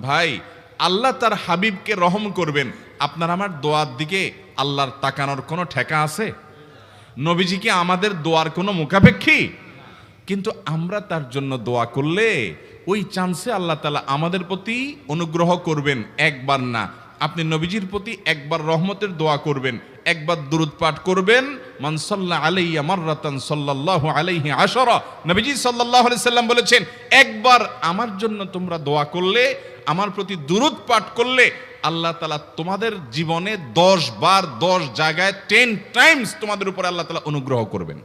ভাই, আল্লাহ তার হাবিবকে রহম করবেন। আপনার আমার দোয়ার দিকে আল্লাহর তাকানোর কোনো ঠেকা আছে? নবীজি কি আমাদের দোয়ার কোনো মুখাপেক্ষী? কিন্তু আমরা তার জন্য দোয়া করলে ওই চান্সে আল্লাহ তালা আমাদের প্রতি অনুগ্রহ করবেন, একবার না আপনি নবীজির প্রতি একবার রহমতের দোয়া করবেন, একবার দুরুদ পাঠ করবেন, মান সাল্লা আলাইয়া মাররাতান সাল্লাল্লাহু আলাইহি আশরা। নবীজি সাল্লাল্লাহু আলাইহি সাল্লাম বলেছেন, একবার আমার জন্য তোমরা দোয়া করলে, আমার প্রতি দুরুদ পাঠ করলে, আল্লাহ তালা তোমাদের জীবনে দশ বার দশ জায়গায় টেন টাইমস তোমাদের উপরে আল্লাহ তালা অনুগ্রহ করবেন।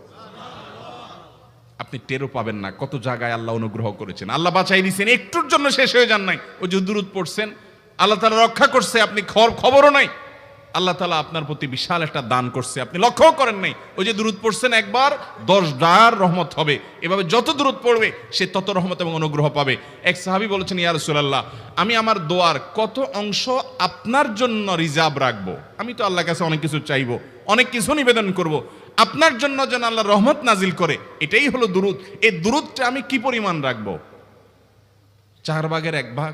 আপনি টেরও পাবেন না কত জায়গায় আল্লাহ অনুগ্রহ করেছেন। আল্লাহ বাঁচাই দিয়েছেন একটুর জন্য শেষ হয়ে যান নাই। ওই যে দুরুদ পড়ছেন আল্লাহ তালা রক্ষা করছে, আপনি খবর খবরও নাই। আল্লাহ তালা আপনার প্রতি বিশাল একটা দান করছে। আপনি লক্ষ্যও করেন নাই। ওই যে দূরত পড়ছেন একবার, দশ ডার রহমত হবে। এভাবে যত দূরত পড়বে, সে তত রহমত এবং অনুগ্রহ পাবে। এক সাহাবি বলেছেন, ইয়া রাসূলুল্লাহ, আমি আমার দোয়ার কত অংশ আপনার জন্য রিজার্ভ রাখব? আমি তো আল্লাহর কাছে অনেক কিছু চাইব, অনেক কিছু নিবেদন করব। আপনার জন্য যেন আল্লাহ রহমত নাজিল করে। এটাই হলো দুরুদ। এই দুরুদটা আমি কি পরিমাণ রাখব? চার ভাগের এক ভাগ?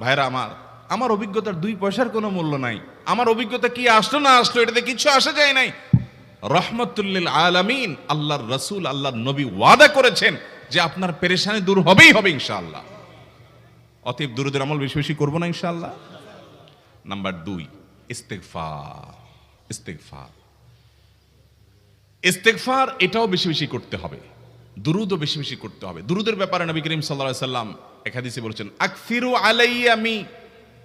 ভাইরা, আমার আমার অভিজ্ঞতার দুই পয়সার কোনো মূল্য নাই। আমার অভিজ্ঞতা কি আসলো না আসলো, এটাতে কিছু আসা যায় নাই। রহমতুল্লিল আলামিন আল্লাহর রসুল, আল্লাহর নবী ওয়াদা করেছেন যে আপনার পেরেশানি দূর হবেই হবে ইনশাআল্লাহ। অতএব দুরুদের আমল বেশি বেশি করব না ইনশাআল্লাহ। নাম্বার দুই ইস্তেকফার ইস্তেকফার ইস্তেকফার এটাও বেশি বেশি করতে হবে। দুরুদও বেশি বেশি করতে হবে। দুরুদের ব্যাপারে নবী করিম আলাইহি সাল্লাম এক হাদিসে বলেছেন, আকফিরু আলাইয়া মি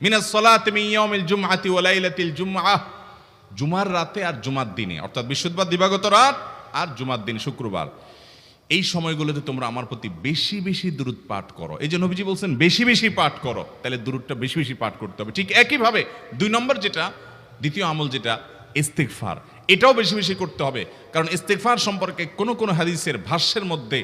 মিনাস সালাতি ইয়াউমিল জুমআতি ওয়া লাইলাতিল জুমআহ জুমার রাতে আর জুমার দিনে, অর্থাৎ বৃহস্পতিবার দিবাগত রাত আর জুমার দিন শুক্রবার। এই সময়গুলোতে তোমরা আমার প্রতি বেশি বেশি দূরত পাঠ করো। এই যে নবীজি বলছেন, বেশি বেশি পাঠ করো। তাহলে দূরতটা বেশি বেশি পাঠ করতে হবে। ঠিক একইভাবে দুই নম্বর যেটা, দ্বিতীয় আমল যেটা ইস্তেকফার এটাও বেশি বেশি করতে হবে। কারণ ইস্তেকফার সম্পর্কে কোনো কোনো হাদিসের ভাষ্যের মধ্যে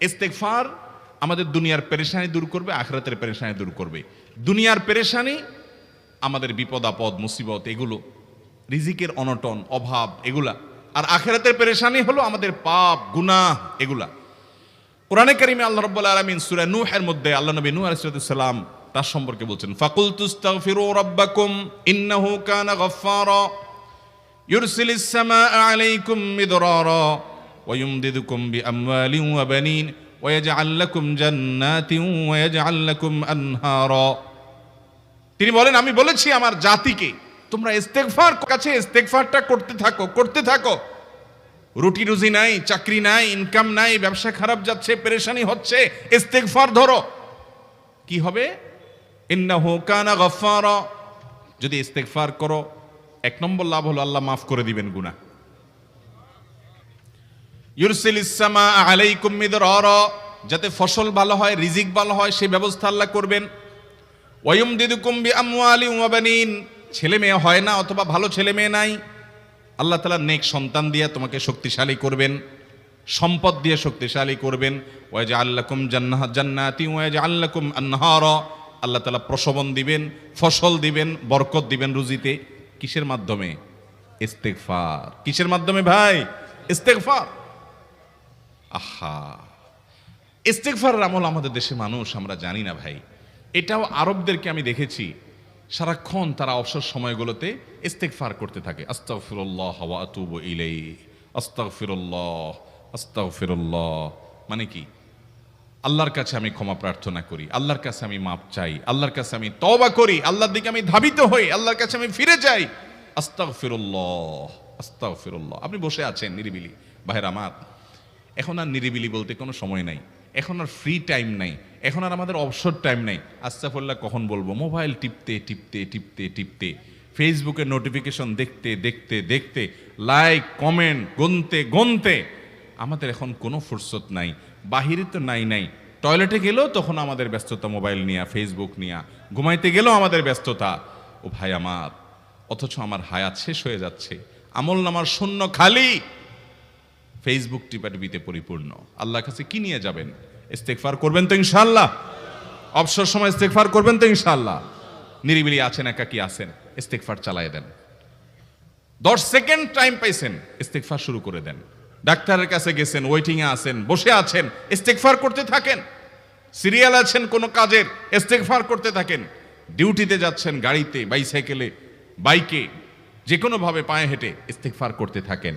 ইস্তেকফার আমাদের দুনিয়ার পেরেশানি দূর করবে, আখরাতের পেরেশানি দূর করবে। দুনিয়ার পেরেশানি আমাদের বিপদ, আপদ, মুসিবত, এগুলো, রিজিকের অনটন, অভাব, এগুলা। আর আখেরাতের পেরেশানি হলো আমাদের পাপ, গুনাহ, এগুলা। কোরআনে কারিমে আল্লাহ রাব্বুল আলামিন সূরা নূহের মধ্যে আল্লাহ নবী নূহ আলাইহিস সালাম তার সম্পর্কে বলছেন ফাকুল তুস্তাগফিরু রাব্বাকুম ইন্নাহু কানা গাফফারা, ইউরসিলিস সামাআ আলাইকুম মিদরারা। ويمددكم بأموال وبنين ويجعل لكم جنات ويجعل لكم أنهارا তিনি বলেন আমি বলেছি আমার জাতিকে তোমরা ইস্তেগফার কাছে ইস্তেগফারটা করতে থাকো করতে থাকো রুটি রুজি নাই চাকরি নাই ইনকাম নাই ব্যবসা খারাপ যাচ্ছে পেরেশানি হচ্ছে ইস্তেগফার ধরো কি হবে ইন্নাহু কানা গফফারা যদি ইস্তেগফার করো এক নম্বর লাভ হলো আল্লাহ মাফ করে দিবেন গুনাহ ইউরসিলিস সামা আলাইকুম মিদরারা, যাতে ফসল ভালো হয়, রিজিক ভালো হয় সেই ব্যবস্থা আল্লাহ করবেন। ওয়ুম দিদুকুম বি আমওয়ালি ওয়া বানিন, ছেলে মেয়ে হয় না অথবা ভালো ছেলে মেয়ে নাই, আল্লাহ তালা নেক সন্তান দিয়ে তোমাকে শক্তিশালী করবেন, সম্পদ দিয়ে শক্তিশালী করবেন। ওয়াজ আল্লাকুম জান্নাহ, জান্নাতি ওয়াজ আল্লাকুম আনহার, আল্লাহ তালা প্রসবন দিবেন, ফসল দিবেন, বরকত দিবেন রুজিতে। কিসের মাধ্যমে? ইস্তেগফার। কিসের মাধ্যমে ভাই? ইস্তেগফার। আহা। ইস্তেগফারের আমল আমাদের দেশে মানুষ, আমরা জানি না ভাই। এটাও আরবদেরকে আমি দেখেছি, সারাক্ষণ তারা অবসর সময়গুলোতে ইস্তেগফার করতে থাকে। আস্তাগফিরুল্লাহ ওয়া আতুবু ইলাই আস্তাগফিরুল্লাহ আস্তাগফিরুল্লাহ। মানে কি? আল্লাহর কাছে আমি ক্ষমা প্রার্থনা করি, আল্লাহর কাছে আমি মাপ চাই, আল্লাহর কাছে আমি তওবা করি, আল্লাহর দিকে আমি ধাবিত হই, আল্লাহর কাছে আমি ফিরে যাই। আস্তাগফিরুল্লাহ আস্তাগফিরুল্লাহ। আপনি বসে আছেন নিরিবিলি। ভাইয়ের আমার এখন আর নিরিবিলি বলতে কোনো সময় নাই। এখন আর ফ্রি টাইম নাই। এখন আর আমাদের অবসর টাইম নাই। আস্তাফুল্লাহ, কখন বলব? মোবাইল টিপতে টিপতে টিপতে টিপতে। ফেসবুকের নোটিফিকেশন দেখতে দেখতে দেখতে লাইক কমেন্ট গুনতে গুনতে। আমাদের এখন কোনো ফুরসত নাই। বাহিরে তো নাই নাই। টয়লেটে গেলেও তখন আমাদের ব্যস্ততা মোবাইল নিয়া ফেসবুক নিয়া। ঘুমাইতে গেলেও আমাদের ব্যস্ততা। ও ভাই আমার, অথচ আমার হায়াত শেষ হয়ে যাচ্ছে। আমল নামার শূন্য খালি। ফেসবুক টিপাটিপিতে পরিপূর্ণ। আল্লাহর কাছে কি নিয়ে যাবেন? ইস্তেকফার করবেন তো ইনশাল্লাহ অবসর সময় ইস্তেকফার করবেন তো ইনশাল্লাহ নিরিবিলি আছেন, একাকি আছেন ইস্তেকফার চালায় দেন। দশ সেকেন্ড টাইম পাইছেন ইস্তেকফার শুরু করে দেন। ডাক্তারের কাছে গেছেন ওয়েটিং এ আছেন, বসে আছেন ইস্তেকফার করতে থাকেন। সিরিয়াল আছেন কোনো কাজের ইস্তেকফার করতে থাকেন। ডিউটিতে যাচ্ছেন গাড়িতে, বাইসাইকেলে, বাইকে যে কোনোভাবে পায়ে হেঁটে ইস্তেকফার করতে থাকেন।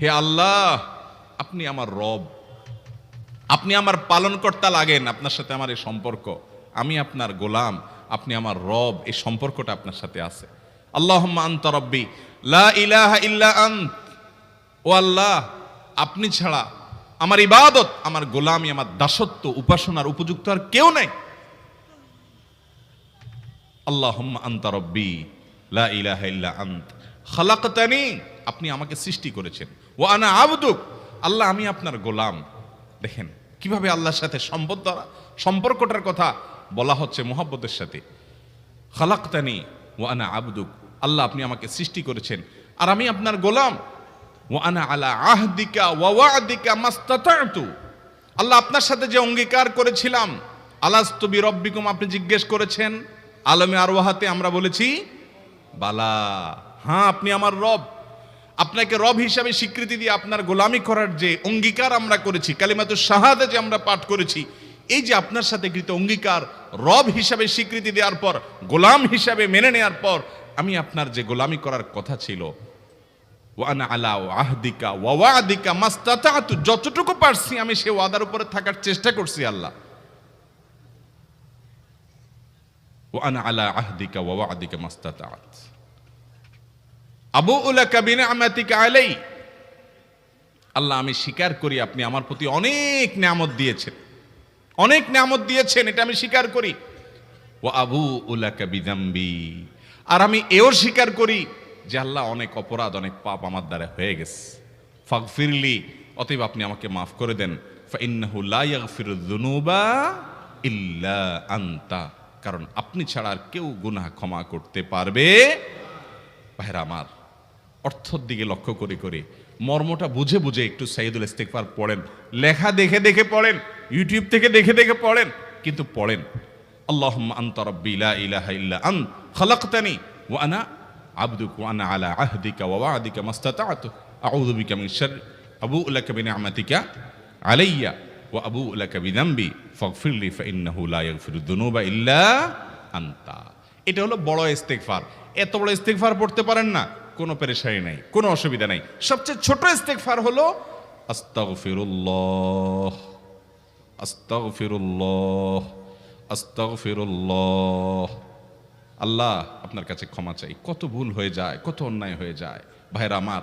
হে আল্লাহ, আপনি আমার রব। আপনি আমার পালনকর্তা লাগেন আপনার সাথে আমার এই সম্পর্ক। আমি আপনার গোলাম, আপনি আমার রব, এই সম্পর্কটা আপনার সাথে আছে। আল্লাহ আন্ত রব্বি, লা ও আল্লাহ, আপনি ছাড়া আমার ইবাদত, আমার গোলামি, আমার দাসত্ব, উপাসনার উপযুক্ত আর কেউ নাই। আল্লাহ আন্ত রব্বি, লা আন্ত। খালাকতানি, আপনি আমাকে সৃষ্টি করেছেন। ও আনা আবদুক। আল্লাহ, আমি আপনার গোলাম। দেখেন, কীভাবে আল্লাহর সাথে সম্পদ দ্বারা সম্পর্কটার কথা বলা হচ্ছে মোহাব্বতের সাথে। খালাক্তানি ও আনা আবদুক। আল্লাহ, আপনি আমাকে সৃষ্টি করেছেন। আর আমি আপনার গোলাম। ও আনা আলা আহদিকা ওয়াদিকা মাস্তাতু আল্লাহ, আপনার সাথে যে অঙ্গীকার করেছিলাম আলাস্তবি রব্বিকুম আপনি জিজ্ঞেস করেছেন, আলমে আরওয়াহাতে আমরা বলেছি, বালা। হ্যাঁ আপনি আমার রব। আপনাকে রব হিসাবে স্বীকৃতি দিয়ে আপনার গোলামি করার যে অঙ্গীকার আমরা করেছি কালিমাতুর শাহাদা যে আমরা পাঠ করেছি, এই যে আপনার সাথে কৃত অঙ্গীকার, রব হিসাবে স্বীকৃতি দেওয়ার পর, গোলাম হিসাবে মেনে নেওয়ার পর, আমি আপনার যে গোলামি করার কথা ছিল ওয়ানা আলা আহদিকা ওয়াদিকা মাস্তাতাতু, যতটুকু পারছি আমি সে ওয়াদার উপরে থাকার চেষ্টা করছি আল্লাহ। ওয়ানা আলা আহদিকা ওয়াদিকা মাস্তাতাত। আবু উলাকা বিনিআমাতিকা আলাই আল্লাহ, আমি স্বীকার করি আপনি আমার প্রতি অনেক নিয়ামত দিয়েছেন। অনেক নিয়ামত দিয়েছেন, এটা আমি স্বীকার করি। ও আবু উলাকা বিদাম্বি আর আমি এও স্বীকার করি যে আল্লাহ অনেক অপরাধ, অনেক পাপ আমার দ্বারা হয়ে গেছে। ফাগফিরলি, অতএব আপনি আমাকে মাফ করে দেন। ইল্লা আনতা। কারণ আপনি ছাড়া আর কেউ গুনাহ ক্ষমা করতে পারবে? ভাইরা আমার অর্থর দিকে লক্ষ্য করে করে। মর্মটা বুঝে বুঝে একটু সাইদুল ইস্তেকবার পড়েন। লেখা দেখে দেখে পড়েন। ইউটিউব থেকে দেখে দেখে পড়েন। কিন্তু পড়েন। আল্লাহ আন্ত রব্বি লা ইলাহা ইল্লা আন, খালাকতানি, ওয়া আনা আবদুক, ওয়া আলা আহদিকা, ওয়া ওয়াদিকা মাস্তাতাতু। আউযু বিকা মিন শাররি। আবু লাকা বিনিআমাতিকা আলাইয়া, ওয়া আবু লাকা বিযামবি। ফাগফিরলি ফাইন্নাহু লা ইয়াগফিরুদ দুনুবা ইল্লা আনতা। এটা হলো বড় ইস্তেগফার। এত বড় ইস্তেগফার পড়তে পারেন না। কোনো পেরেশানি নাই, কোনো অসুবিধা নাই। সবচেয়ে ছোট ফার হলো, আস্তাগফিরুল্লাহ আস্তাগফিরুল্লাহ আস্তাগফিরুল্লাহ। আল্লাহ আপনার কাছে ক্ষমা চাই। কত ভুল হয়ে যায়, কত অন্যায় হয়ে যায়। ভাইরা আমার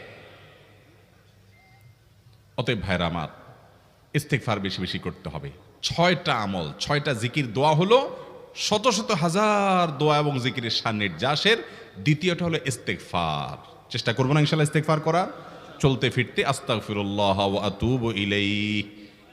অতএব ভাইরা আমার, ইস্তেগফার বেশি বেশি করতে হবে। ছয়টা আমল, ছয়টা জিকির দোয়া হলো শত শত হাজার দোয়া এবং জিকিরের সান্নির্যাসের দ্বিতীয়টা হলো ইস্তেগফার। চেষ্টা করব না ইনশাল্লাহ ইস্তেগফার করার। চলতে ফিরতে আস্তাগফিরুল্লাহ ওয়া আতুবু ইলাইহি।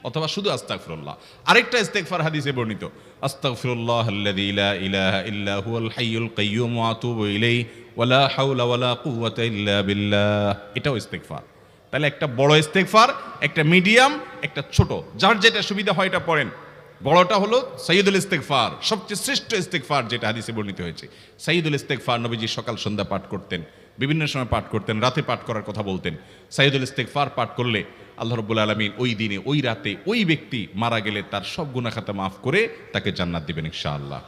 অথবা শুধু আস্তাগফিরুল্লাহ। আরেকটা ইস্তেগফার হাদিসে বর্ণিত, আস্তাগফিরুল্লাহ আল্লাযী লা ইলাহা ইল্লা হুয়াল হাইয়ুল কাইয়্যুম ওয়া আতুবু ইলাইহি। ওয়ালা হাওলা ওয়ালা কুওয়াতা ইল্লা বিল্লাহ। এটাও ইস্তেগফার। তাহলে একটা বড় ইস্তেগফার, একটা মিডিয়াম, একটা ছোট। যার যেটা সুবিধা হয় এটা পড়েন। বড়টা হলো সৈয়দুল ইস্তেগফার, সবচেয়ে শ্রেষ্ঠ ইস্তেগফার যেটা হাদিসে বর্ণিত হয়েছে। সৈয়দুল ইস্তেগফার নবীজি সকাল সন্ধ্যা পাঠ করতেন, বিভিন্ন সময় পাঠ করতেন, রাতে পাঠ করার কথা বলতেন। সাইদুল ইস্তেগফার পাঠ করলে আল্লাহ রব্বুল আলমিন ওই দিনে, ওই রাতে ওই ব্যক্তি মারা গেলে তার সব গুণাখাতা মাফ করে তাকে জান্নাত দিবেন ইনশাআল্লাহ।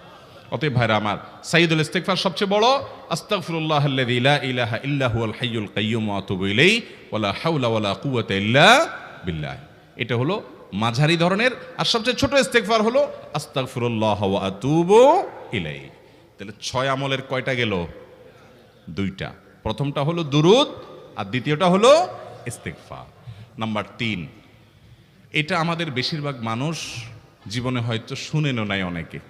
অতএব ভাইরা আমার সাইদুল ইস্তেকফার সবচেয়ে বড়, আস্তাগফিরুল্লাহ আল্লাযী লা ইলাহা ইল্লা হুয়াল হাইয়ুল কাইয়্যুম ওয়া আতুবু ইলাইহি, ওয়ালা হাওলা ওয়ালা কুওয়াতা ইল্লা বিল্লাহ। এটা হলো মাঝারি ধরনের, আর সবচেয়ে ছোট ইস্তেকফার হলো, আস্তাগফিরুল্লাহ ওয়া আতুবু ইলাইহি। তাহলে ছয় আমলের কয়টা গেল? দুইটা। প্রথমটা হলো দুরুদ, আর দ্বিতীয়টা হলো ইস্তেগফার। নাম্বার তিন, এটা আমাদের বেশিরভাগ মানুষ জীবনে হয়তো শুনেনও নাই অনেকে।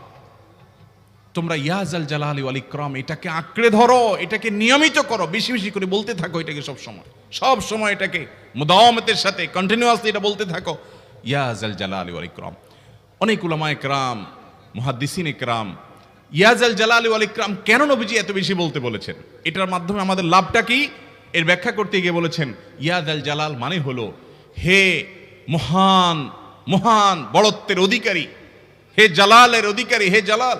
তোমরা ইয়াজাল জালালি ওয়াল ইকরাম, এটাকে আঁকড়ে ধরো, এটাকে নিয়মিত করো, বেশি বেশি করে বলতে থাকো এটাকে সব সময়। সব সময় এটাকে মুদাওয়ামতের সাথে কন্টিনিউয়াসলি এটা বলতে থাকো। ইয়াজাল জালালি ওয়াল ইকরাম। অনেক উলামা ইকরাম মুহাদ্দিসিন ইকরাম ইয়াজাল জালালি ওয়াল ইকরাম কেন নবীজি এত বেশি বলতে বলেছেন? এটার মাধ্যমে আমাদের লাভটা কি? এর ব্যাখ্যা করতে গিয়ে বলেছেন ইয়াজাল জালাল মানে হলো, হে মহান মহান বড়ত্বের অধিকারী, হে জালালের অধিকারী, হে জালাল।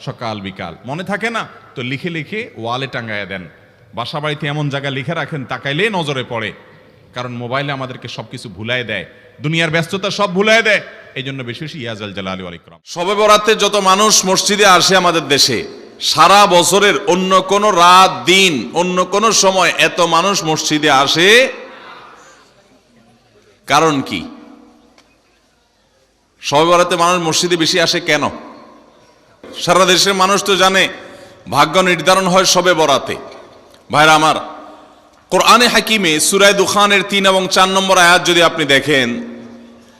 সকাল, বিকাল। মনে থাকে না? তো লিখে লিখে ওয়ালে টাঙ্গায় দেন। বাসা বাড়িতে এমন জায়গায় লিখে রাখেন, তাকাইলে নজরে পড়ে। কারণ মোবাইলে আমাদেরকে সবকিছু ভুলাই দেয়। দুনিয়ার ব্যস্ততা সব ভুলাই দেয়। এই জন্য বেশি বেশি ইয়াজ আল ইকরাম। শবে বরাতে যত মানুষ মসজিদে আসে আমাদের দেশে, সারা বছরের অন্য কোনো রাত, দিন, অন্য কোনো সময় এত মানুষ মসজিদে আসে। কারণ কি? শবে বরাতে মানুষ মসজিদে বেশি আসে কেন? সারা দেশের মানুষ তো জানে, ভাগ্য নির্ধারণ হয় সবে বরাতে। ভাইরা আমার, কোরআনে হাকিমে সুরায় দুখানের তিন এবং চার নম্বর আয়াত যদি আপনি দেখেন,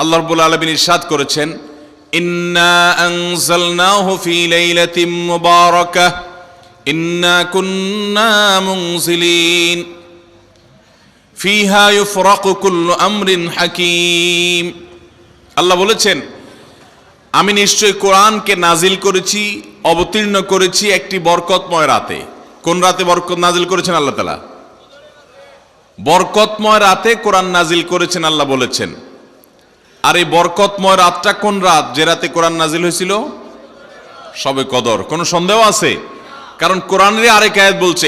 আল্লাহ রব্বুল আলমিন ইরশাদ করেছেন, ইন্না আমরিন হাকিম। আল্লাহ বলেছেন আমি নিশ্চয় কোরআনকে নাজিল করেছি, অবতীর্ণ করেছি একটি বরকতময় রাতে। কোন রাতে বরকত নাজিল করেছেন আল্লাহ তালা বরকতময় রাতে কোরআন নাজিল করেছেন আল্লাহ বলেছেন। আর এই বরকতময় রাতটা কোন রাত? যে রাতে কোরআন নাজিল হয়েছিল? সবে কদর। কোনো সন্দেহ আছে? কারণ কোরআনের আরেক আয়াত বলছে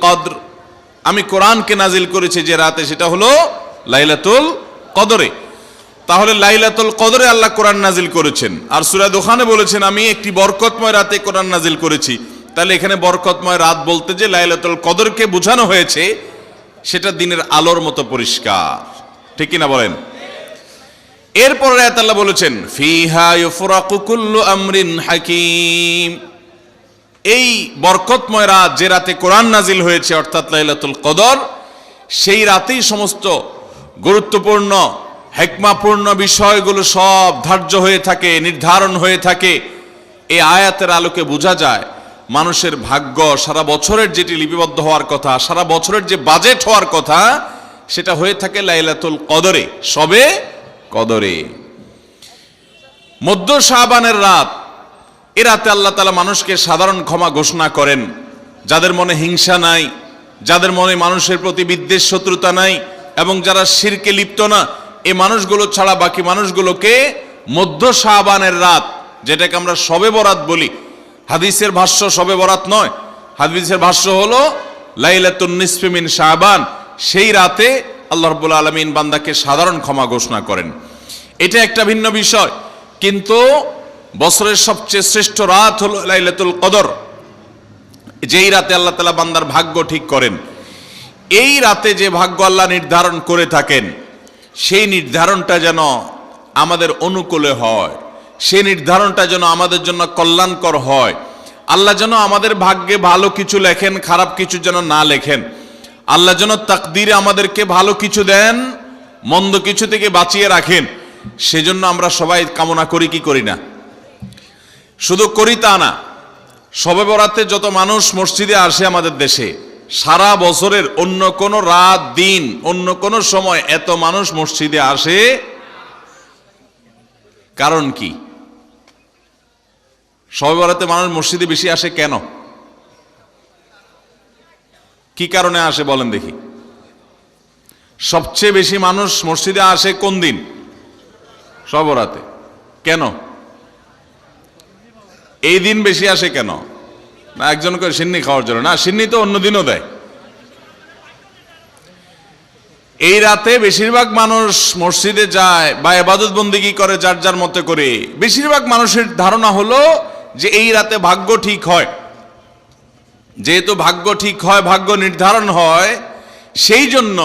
কদর। আমি কোরআনকে নাজিল করেছি যে রাতে, সেটা হলো লাইলাতুল কদরে। তাহলে লাইলাতুল কদরে আল্লাহ কোরআন নাজিল করেছেন। আর সূরা দোকানে বলেছেন, আমি একটি বরকতময় রাতে কোরআন নাজিল করেছি। তাহলে এখানে বরকতময় রাত বলতে যে লাইলাতুল কদরকে বোঝানো হয়েছে, সেটা দিনের আলোর মতো পরিষ্কার। ঠিক কিনা বলেন? এরপরে আল্লাহ বলেছেন আমরিন হাকিম। এই বরকতময় রাত যে রাতে কোরআন নাজিল হয়েছে, অর্থাৎ লাইলাতুল কদর, সেই রাতেই সমস্ত গুরুত্বপূর্ণ হেকমাপূর্ণ বিষয়গুলো সব ধার্য হয়ে থাকে, নির্ধারণ হয়ে থাকে। এই আয়াতের আলোকে বোঝা যায়, মানুষের ভাগ্য সারা বছরের যেটি লিপিবদ্ধ হওয়ার কথা, সারা বছরের যে বাজেট হওয়ার কথা, সেটা হয়ে থাকে লাইলাতুল কদরে। সবে কদরে। মধ্য শাহবানের রাত, এ রাতে আল্লাহ তালা মানুষকে সাধারণ ক্ষমা ঘোষণা করেন। যাদের মনে হিংসা নাই, যাদের মনে মানুষের প্রতি বিদ্বেষ, শত্রুতা নাই, এবং যারা শিরকে লিপ্ত না এই মানুষগুলো ছাড়া বাকি মানুষগুলোকে মধ্য শাহবানের রাত, যেটাকে আমরা সবে বরাত বলি, হাদিসের ভাষ্য সবে বরাত নয়। হাদিসের ভাষ্য হলো, লাইলাতুন নিসফিমিন শাহবান সেই রাতে আল্লাহ রব্বুল আলমিন বান্দাকে সাধারণ ক্ষমা ঘোষণা করেন। এটা একটা ভিন্ন বিষয়, কিন্তু বছরের সবচেয়ে শ্রেষ্ঠ রাত হলো লাইলাতুল কদর, যেই রাতে আল্লাহ তালা বান্দার ভাগ্য ঠিক করেন। এই রাতে যে ভাগ্য আল্লাহ নির্ধারণ করে থাকেন সেই নির্ধারণটা যেন আমাদের অনুকূলে হয়। সেই নির্ধারণটা যেন আমাদের জন্য কল্যাণকর হয়। আল্লাহ যেন আমাদের ভাগ্যে ভালো কিছু লেখেন, খারাপ কিছু যেন না লেখেন। আল্লাহ যেন তাকদিরে আমাদেরকে ভালো কিছু দেন, মন্দ কিছু থেকে বাঁচিয়ে রাখেন। সেজন্য আমরা সবাই কামনা করি, কি করি না? শুধু করি তা না সবে বরাতে যত মানুষ মসজিদে আসে আমাদের দেশে সারা বছরের অন্য কোনো রাত, দিন, অন্য কোনো সময় এত মানুষ মসজিদে আসে? কারণ কি? সবে মানুষ মসজিদে বেশি আসে কেন? কি কারণে আসে বলেন দেখি। সবচেয়ে বেশি মানুষ মসজিদে আসে কোন দিন? সবরাতে কেন? এই দিন বেশি আসে কেন? না একজন করে সিন্নি খাওয়ার জন্য। না, সিন্নি তো অন্য দিনও দেয়। এই রাতে বেশিরভাগ মানুষ মসজিদে যায় বা এবাদত বন্দিগি করে যার যার মতে করে। বেশিরভাগ মানুষের ধারণা হলো যে এই রাতে ভাগ্য ঠিক হয়। যেহেতু ভাগ্য ঠিক হয়, ভাগ্য নির্ধারণ হয়, সেই জন্য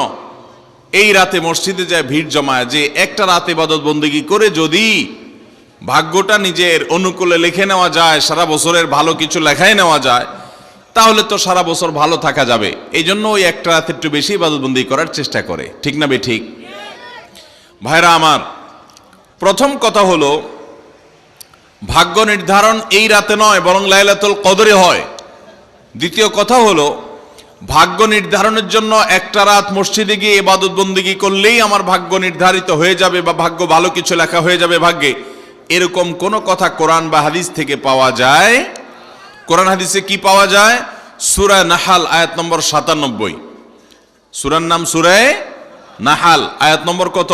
এই রাতে মসজিদে যায় ভিড় জমায় যে একটা রাতে ইবাদত বন্দিগি করে যদি ভাগ্যটা নিজের অনুকূলে লিখে নেওয়া যায়, সারা বছরের ভালো কিছু লেখাই নেওয়া যায়, তাহলে তো সারা বছর ভালো থাকা যাবে। এই জন্য ওই একটা রাতে একটু বেশি ইবাদতবন্দি করার চেষ্টা করে। ঠিক না বে ঠিক? ভাইরা আমার, প্রথম কথা হলো, ভাগ্য নির্ধারণ এই রাতে নয়, বরং লাইলাতুল কদরে হয়। দ্বিতীয় কথা হলো, ভাগ্য নির্ধারণের জন্য একটা রাত মসজিদে গিয়ে বন্দিগি করলেই আমার ভাগ্য নির্ধারিত হয়ে যাবে বা ভাগ্য ভালো কিছু লেখা হয়ে যাবে ভাগ্যে। এরকম কোন কথা কোরআন বা হাদিস থেকে পাওয়া যায়? কোরআন হাদিসে কি পাওয়া যায়? সুরা নাহাল, আয়াত নম্বর সাতানব্বই। সুরার নাম সুরায় নাহাল, আয়াত নম্বর কত?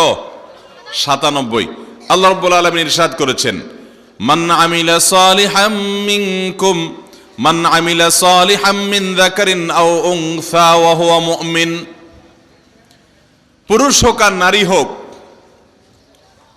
সাতানব্বই। আল্লাহ রব্বুল আলমিন ইরশাদ করেছেন, মান আমিলা সালিহাম মান আমিলা সালিহাম মিন আও ওয়া হুয়া মুমিন। পুরুষ হোক আর নারী হোক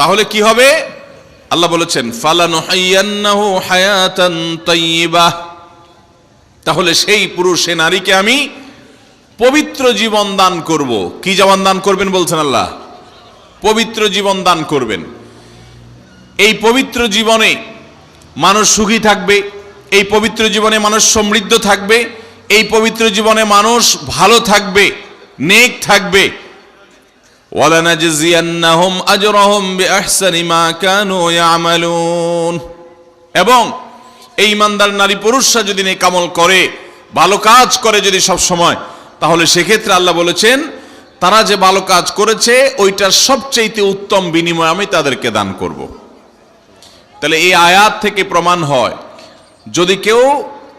তাহলে কি হবে? আল্লাহ বলেছেন, ফালানুহাইয়ান্নাহু হায়াতান তাইয়্যিবাহ তাহলে সেই পুরুষ নারীকে আমি পবিত্র জীবন দান করব। কি জীবন দান করবেন বলছেন আল্লাহ? পবিত্র জীবন দান করবেন। এই পবিত্র জীবনে মানুষ সুখী থাকবে, এই পবিত্র জীবনে মানুষ সমৃদ্ধ থাকবে, এই পবিত্র জীবনে মানুষ ভালো থাকবে, নেক থাকবে। ওয়ালানাজজিয়ান্নাহুম আজরাহুম বিআহসানি মা কানু ইয়ামালুন। এবং এই ইমানদার নারী পুরুষরা যদি নেকামল করে, ভালো কাজ করে যদি সব সময় তাহলে সেক্ষেত্রে আল্লাহ বলেছেন, তারা যে ভালো কাজ করেছে, ওইটার সবচেয়ে উত্তম বিনিময় আমি তাদেরকে দান করব। তাহলে এই আয়াত থেকে প্রমাণ হয়, যদি কেউ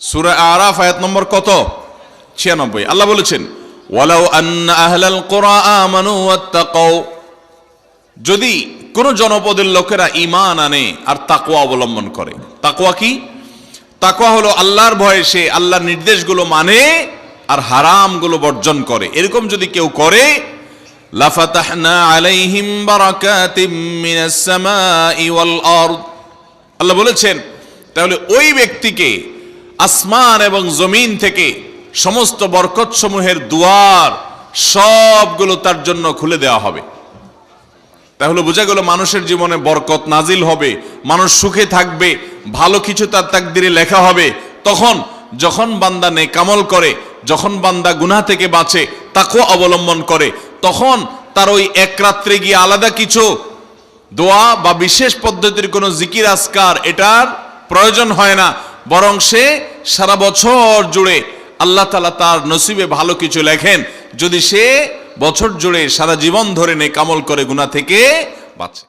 সুরায় আরাফ আয়াত নম্বর কত? ছিয়ানব্বই। আল্লাহ বলেছেন, ওয়ালাউ আন্না আহলাল কোরআ আমানু ওয়াত্তাকাও যদি কোন জনপদের লোকেরা ইমান আনে আর তাকওয়া অবলম্বন করে, তাকওয়া কি? তাকওয়া হলো আল্লাহর ভয়ে সে আল্লাহর নির্দেশগুলো মানে আর হারামগুলো বর্জন করে। এরকম যদি কেউ করে, লাফাতাহনা আলাইহিম বারাকাতিম মিনাস সামাই আল্লাহ বলেছেন, তাহলে ওই ব্যক্তিকে আসমান এবং জমিন থেকে সমস্ত বরকত সমূহের দুয়ার সবগুলো তার জন্য খুলে দেওয়া হবে। তাহলে বোঝা গেল মানুষের জীবনে বরকত নাজিল হবে, মানুষ সুখে থাকবে, ভালো কিছু তার তাক তাকদিরে লেখা হবে। তখন যখন বান্দা নেকামল করে, যখন বান্দা গুনাহ থেকে বাঁচে তাকেও অবলম্বন করে, তখন তার ওই এক রাত্রে গিয়ে আলাদা কিছু দোয়া বা বিশেষ পদ্ধতির কোনো জিকির আসকার এটার প্রয়োজন হয় না। বরং সে সারা বছর জুড়ে আল্লাহ তালা তার নসিবে ভালো কিছু লেখেন। যদি সে বছর জুড়ে সারা জীবন ধরে নে কামল করে গুণা থেকে বাঁচে।